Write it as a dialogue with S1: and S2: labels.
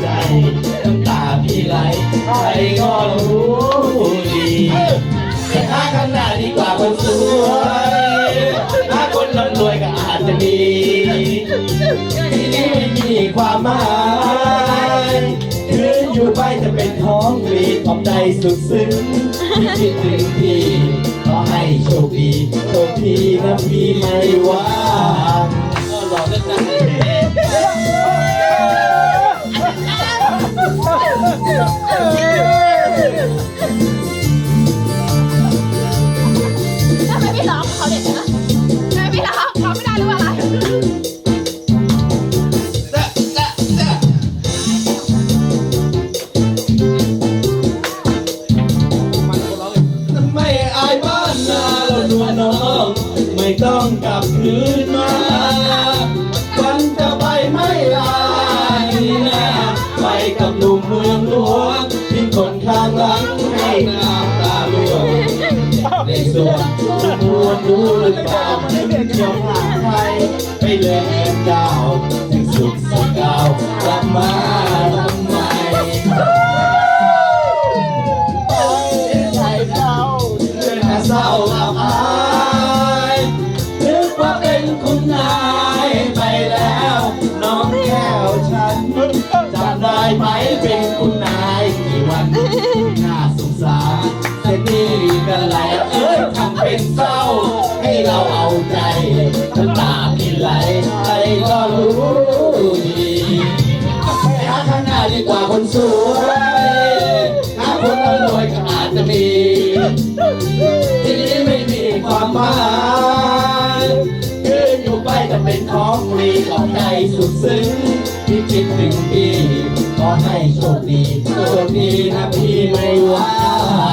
S1: ใจน้ำตาพี่ไหลใครก็รู้ดีแต่ถ้าข้างหน้าดีกว่าคนสวยถ้าคนร่ำรวยก็อาจจะมีที่นี่ไม่มีความหมายคืนอยู่ไปจะเป็นท้องกรีดขอบใจสุดซึ้งที่คิดถึงพี่ขอให้โชคดีโชคดีนะพี่ไม่ว่า
S2: ทำไมไม่ร้องเขาเด็ดนะทำไมไม่ร้องร้องไม่ได้หรืออะไร
S1: ไม่อายบ้านนาเราหนวลน้อง ไม่ต้องกลับคืนมา ในส่วนมวลดูหรือเปล่าไม่เกี่ยวห่างใครไปเลยเงินดาวถึงสุขสักดาวกลับมาทำไมใจเขาเรื่องน่าเศร้าอับอายนึกว่าเป็นคุณนายไปแล้ว น้องแก้วฉันจำได้ไหมเป็นคุณ ก็รู้ดีไปหาข้างหน้าดีกว่าคนสวยถ้าคนรวยก็อาจจะมีที่นี้ไม่มีความหมายยืนอยู่ไปจะเป็นของรีขอบใจสุดซึ้งที่คิดถึงพี่ขอให้โชคดีโชคดีนะพี่ไม่ว่า